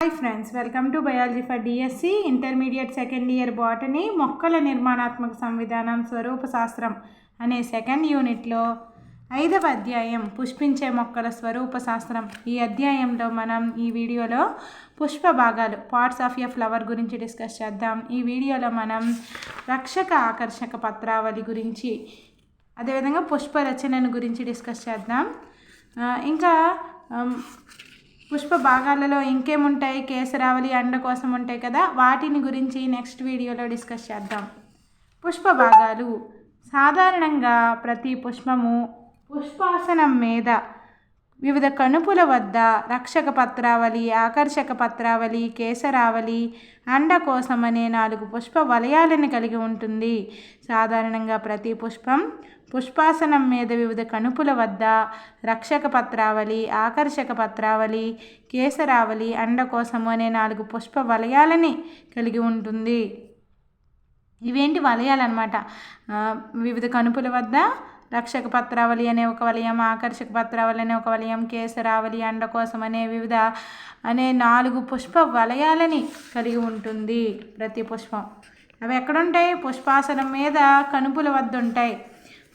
Hi friends welcome to biology for DSC intermediate second year botany మొక్కల నిర్మాణాత్మక సంవిధానం స్వరూప శాస్త్రం అనే సెకండ్ యూనిట్లో ఐదవ అధ్యాయం పుష్పించే మొక్కల స్వరూప శాస్త్రం. ఈ అధ్యాయంలో మనం ఈ వీడియోలో పుష్ప భాగాలు పార్ట్స్ ఆఫ్ ఎ ఫ్లవర్ గురించి డిస్కస్ చేద్దాం. ఈ వీడియోలో మనం రక్షక ఆకర్షక పత్రావళి గురించి అదేవిధంగా పుష్ప రచనను గురించి డిస్కస్ చేద్దాం. ఇంకా పుష్ప భాగాలలో ఇంకేముంటాయి? కేసరావళి అండ కోసం ఉంటాయి కదా? వాటిని గురించి నెక్స్ట్ వీడియోలో డిస్కస్ చేద్దాం. పుష్ప భాగాలు. సాధారణంగా ప్రతి పుష్పము పుష్పాసనం మీద వివిధ కణుపుల వద్ద రక్షక పత్రావళి ఆకర్షక పత్రావళి కేసరావళి అండకోశం అనే నాలుగు పుష్ప వలయాలను కలిగి ఉంటుంది. సాధారణంగా ప్రతి పుష్పం పుష్పాసనం మీద వివిధ కణుపుల వద్ద రక్షక పత్రావళి ఆకర్షక పత్రావళి కేసరావళి అండకోశము అనే నాలుగు పుష్ప వలయాలని కలిగి ఉంటుంది. ఇవేంటి వలయాలన్నమాట? వివిధ కణుపుల వద్ద రక్షక పత్రావళి అనే ఒక వలయం ఆకర్షక పత్రావళి అనే ఒక వలయం కేసరావళి అండకోశం అనే వివిధ అనే నాలుగు పుష్ప వలయాలని కలిగి ఉంటుంది ప్రతి పుష్పం. అవి ఎక్కడుంటాయి? పుష్పాసనం మీద కణుపుల వద్ద ఉంటాయి.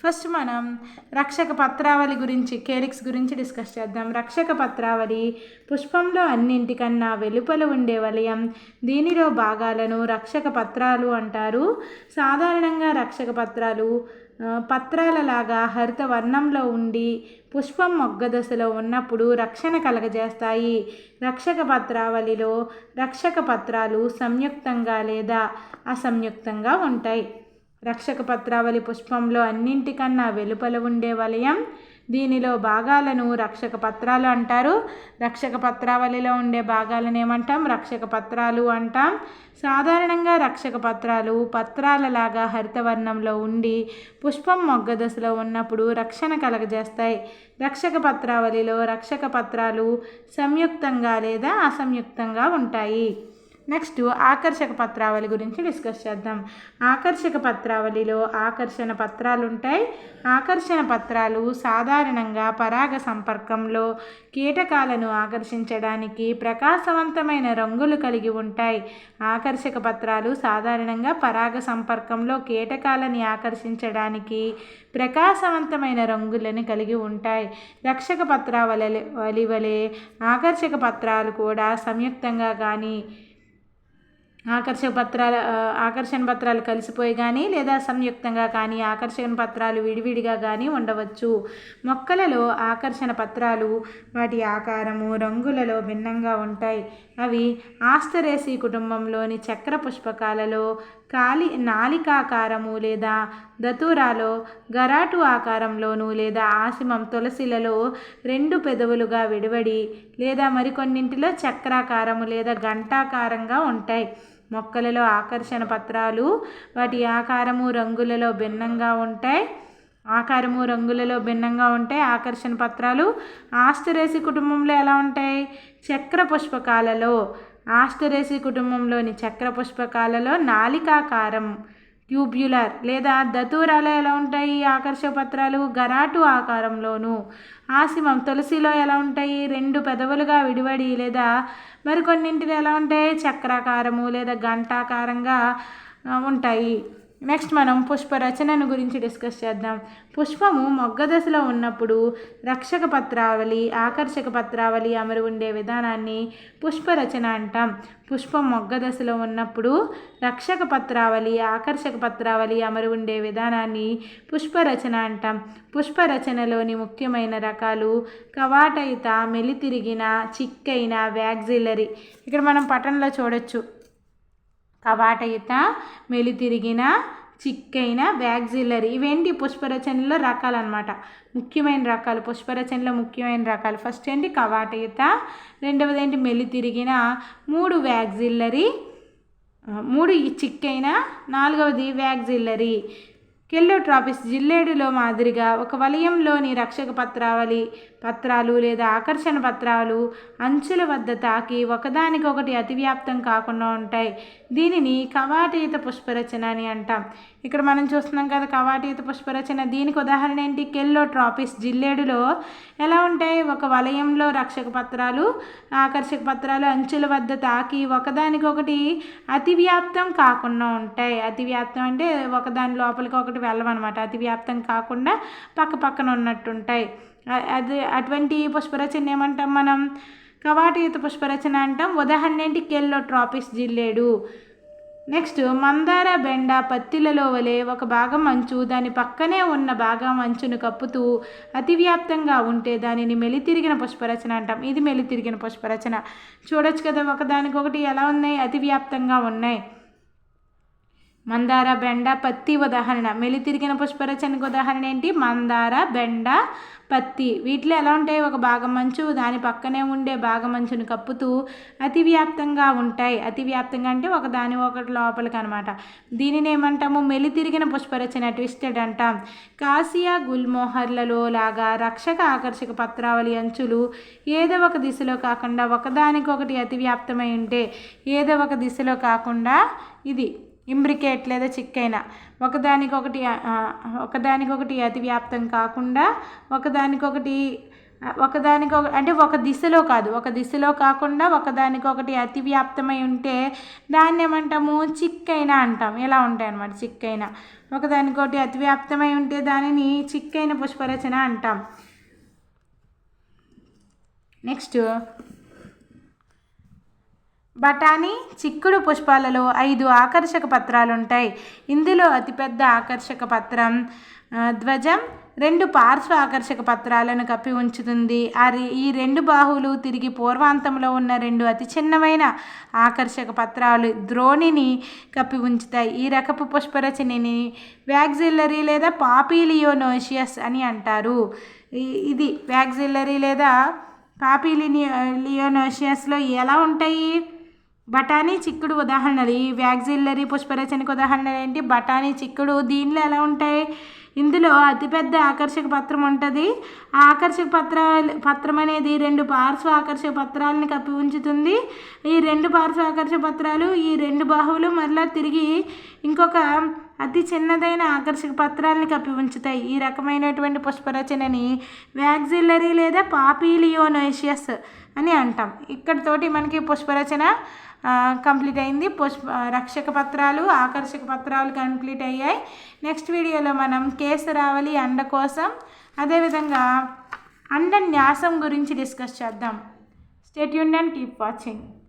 ఫస్ట్ మనం రక్షక పత్రావళి గురించి కేరిక్స్ గురించి డిస్కస్ చేద్దాం. రక్షక పత్రావళి పుష్పంలో అన్నింటికన్నా వెలుపల ఉండే వలయం దీనిలో భాగాలను రక్షక పత్రాలు అంటారు. సాధారణంగా రక్షక పత్రాలు పత్రాలలాగా హరిత వర్ణంలో ఉండి పుష్పం మొగ్గ దశలో ఉన్నప్పుడు రక్షణ కలగజేస్తాయి. రక్షక పత్రావళిలో రక్షక పత్రాలు సంయుక్తంగా లేదా అసంయుక్తంగా ఉంటాయి. రక్షక పత్రావళి పుష్పంలో అన్నింటికన్నా వెలుపల ఉండే వలయం. దీనిలో భాగాలను రక్షక పత్రాలు అంటారు. రక్షక పత్రావళిలో ఉండే భాగాలను ఏమంటాం? రక్షక పత్రాలు అంటాం. సాధారణంగా రక్షక పత్రాలు పత్రాలలాగా హరితవర్ణంలో ఉండి పుష్పం మొగ్గ దశలో ఉన్నప్పుడు రక్షణ కలగజేస్తాయి. రక్షక పత్రావళిలో రక్షక పత్రాలు సంయుక్తంగా లేదా అసంయుక్తంగా ఉంటాయి. నెక్స్ట్ ఆకర్షక పత్రావళి గురించి డిస్కస్ చేద్దాం. ఆకర్షక పత్రావళిలో ఆకర్షణ పత్రాలు ఉంటాయి ఆకర్షణ పత్రాలు సాధారణంగా పరాగ సంపర్కంలో కీటకాలను ఆకర్షించడానికి ప్రకాశవంతమైన రంగులు కలిగి ఉంటాయి. ఆకర్షక పత్రాలు సాధారణంగా పరాగ సంపర్కంలో కీటకాలని ఆకర్షించడానికి ప్రకాశవంతమైన రంగులను కలిగి ఉంటాయి. రక్షక పత్రావళి వలి వలె ఆకర్షక పత్రాలు కూడా సంయుక్తంగా కానీ ఆకర్షక పత్రాలు ఆకర్షణ పత్రాలు కలిసిపోయి కానీ లేదా సంయుక్తంగా కానీ ఆకర్షణ పత్రాలు విడివిడిగా కానీ ఉండవచ్చు. మొక్కలలో ఆకర్షణ పత్రాలు వాటి ఆకారము రంగులలో భిన్నంగా ఉంటాయి. అవి ఆస్తరేసి కుటుంబంలోని చక్ర పుష్పకాలలో కాలి నాలికాకారము లేదా దతూరాలో గరాటు ఆకారంలోను లేదా ఆసిమం తులసిలలో రెండు పెదవులుగా విడివడి లేదా మరికొన్నింటిలో చక్రాకారము లేదా గంటాకారంగా ఉంటాయి. మొక్కలలో ఆకర్షణ పత్రాలు వాటి ఆకారము రంగులలో భిన్నంగా ఉంటాయి. ఆకారము రంగులలో భిన్నంగా ఉంటాయి ఆకర్షణ పత్రాలు ఆస్టరేసి కుటుంబంలో ఎలా ఉంటాయి? చక్ర పుష్పకాలలో ఆస్టరేసి కుటుంబంలోని చక్ర పుష్పకాలలో నాలికాకారం ట్యూబ్యులర్ లేదా దతూరాలో ఎలా ఉంటాయి? ఆకర్షక పత్రాలు గరాటు ఆకారంలోను ఆసిమం తులసిలో ఎలా ఉంటాయి? రెండు పెదవులుగా విడివడి లేదా మరికొన్నింటిలో ఎలా ఉంటాయి? చక్రాకారము లేదా గంటాకారంగా ఉంటాయి. నెక్స్ట్ మనం పుష్ప రచనను గురించి డిస్కస్ చేద్దాం. పుష్పము మొగ్గ దశలో ఉన్నప్పుడు రక్షక పత్రావళి ఆకర్షక పత్రావళి అమరు ఉండే విధానాన్ని పుష్ప రచన అంటాం. పుష్పం మొగ్గ దశలో ఉన్నప్పుడు రక్షక పత్రావళి ఆకర్షక పత్రావళి అమరు ఉండే విధానాన్ని పుష్ప రచన అంటాం. పుష్ప రచనలోని ముఖ్యమైన రకాలు కవాటయిత మెలితిరిగిన చిక్కైన వ్యాగ్జిల్లరీ ఇక్కడ మనం పటంలో చూడొచ్చు. కవాటయుత మెలితిరిగిన చిక్కైన వ్యాగ్జిల్లరీ ఇవేంటి పుష్పరచనలో రకాలన్నమాట. ముఖ్యమైన రకాలు పుష్పరచనలో ముఖ్యమైన రకాలు. ఫస్ట్ ఏంటి? కవాటయుత రెండవది ఏంటి? మెలితిరిగిన. మూడు వ్యాగ్జిల్లరీ మూడు ఈ చిక్కైన. నాలుగవది వ్యాగ్జిల్లరీ కెల్లోట్రాపిస్ జిల్లేడులో మాదిరిగా ఒక వలయంలోని రక్షక పత్రావళి పత్రాలు లేదా ఆకర్షణ పత్రాలు అంచుల వద్ద తాకి ఒకదానికొకటి అతివ్యాప్తం కాకుండా ఉంటాయి. దీనిని కవాటీత పుష్పరచన అని అంటాం. ఇక్కడ మనం చూస్తున్నాం కదా కవాటీత పుష్పరచన. దీనికి ఉదాహరణ ఏంటి? కెల్లో ట్రాపిస్ జిల్లేడులో ఎలా ఉంటాయి? ఒక వలయంలో రక్షక పత్రాలు ఆకర్షక పత్రాలు అంచుల వద్ద తాకి ఒకదానికొకటి అతివ్యాప్తం కాకుండా ఉంటాయి. అతివ్యాప్తం అంటే ఒకదాని లోపలికి ఒకటి వెళ్ళవన్నమాట అతివ్యాప్తం కాకుండా పక్క పక్కన ఉన్నట్టుంటాయి. అది అటువంటి పుష్పరచన ఏమంటాం మనం? కవాటీత పుష్పరచన అంటాం. ఉదాహరణ ఏంటి? కెల్లో ట్రాపిస్ జిల్లేడు. నెక్స్ట్ మందార బెండ పత్తిలలో వలె ఒక భాగం అంచు దాని పక్కనే ఉన్న భాగం అంచును కప్పుతూ అతివ్యాప్తంగా ఉంటే దానిని మెలితిరిగిన పుష్పరచన అంటాం. ఇది మెలితిరిగిన పుష్పరచన. చూడొచ్చు కదా ఒకదానికొకటి ఎలా ఉన్నాయి? అతివ్యాప్తంగా ఉన్నాయి. మందార బెండ పత్తి ఉదాహరణ. మెలి తిరిగిన పుష్పరచనకు ఉదాహరణ ఏంటి? మందార బెండ పత్తి. వీటిలో ఎలా ఉంటాయి? ఒక భాగం మంచు దాని పక్కనే ఉండే భాగం మంచును కప్పుతూ అతివ్యాప్తంగా ఉంటాయి. అతివ్యాప్తంగా అంటే ఒక దాని ఒకటి లోపలికి అనమాట దీనిని ఏమంటాము? మెలి తిరిగిన పుష్పరచన ట్విస్టెడ్ అంటాం. కాసియా గుల్మోహర్లలో లాగా రక్షక ఆకర్షక పత్రావళి అంచులు ఏదో ఒక దిశలో కాకుండా ఒకదానికొకటి అతివ్యాప్తమై ఉంటే ఏదో ఒక దిశలో కాకుండా ఇది. ఇంబ్రికేట్ లేదా చిక్కైన. ఒకదానికొకటి ఒకదానికొకటి అతివ్యాప్తం కాకుండా ఒకదానికొకటి ఒకదానికొక అంటే ఒక దిశలో కాదు. ఒక దిశలో కాకుండా ఒకదానికొకటి అతివ్యాప్తమై ఉంటే దాన్ని ఏమంటాము చిక్కైన అంటాం. ఎలా ఉంటాయి అన్నమాట చిక్కైన. ఒకదానికొకటి అతివ్యాప్తమై ఉంటే దానిని చిక్కైన పుష్పరచన అంటాం. నెక్స్ట్ బఠానీ చిక్కుడు పుష్పాలలో ఐదు ఆకర్షక పత్రాలు ఉంటాయి ఇందులో అతిపెద్ద ఆకర్షక పత్రం ధ్వజం రెండు పార్శ్వ ఆకర్షక పత్రాలను కప్పి ఉంచుతుంది. అది ఈ రెండు బాహువులు తిరిగి పూర్వాంతంలో ఉన్న రెండు అతి చిన్నమైన ఆకర్షక పత్రాలు ద్రోణిని కప్పి ఉంచుతాయి. ఈ రకపు పుష్పరచనని వ్యాగ్జిల్లరీ లేదా పాపీలియోనోషియస్ అని అంటారు. ఇది వ్యాగ్జిల్లరీ లేదా పాపీలినియో లియోనోషియస్లో ఎలా ఉంటాయి? బఠానీ చిక్కుడు ఉదాహరణలు. ఈ వ్యాక్సిల్లరీ పుష్పరచనకు ఉదాహరణలు ఏంటి? బఠానీ చిక్కుడు దీనిలో ఎలా ఉంటాయి? ఇందులో అతిపెద్ద ఆకర్షక పత్రం ఉంటుంది. ఆ ఆకర్షక పత్ర పత్రం అనేది రెండు పార్శ్వ ఆకర్షక పత్రాలను కప్పి ఉంచుతుంది. ఈ రెండు పార్శ్వ ఆకర్షక పత్రాలు ఈ రెండు బాహువులు మరలా తిరిగి ఇంకొక అతి చిన్నదైన ఆకర్షక పత్రాలను కప్పి ఉంచుతాయి. ఈ రకమైనటువంటి పుష్పరచనని వ్యాక్సిల్లరీ లేదా పాపీలియోనోషియస్ అని అంటాం. ఇక్కడితోటి మనకి పుష్పరచన కంప్లీట్ అయింది. పుష్ప రక్షక పత్రాలు ఆకర్షక పత్రాలు కంప్లీట్ అయ్యాయి. నెక్స్ట్ వీడియోలో మనం కేసరావళి అండ కోసం అదేవిధంగా అండ న్యాసం గురించి డిస్కస్ చేద్దాం. State Yoon and keep watching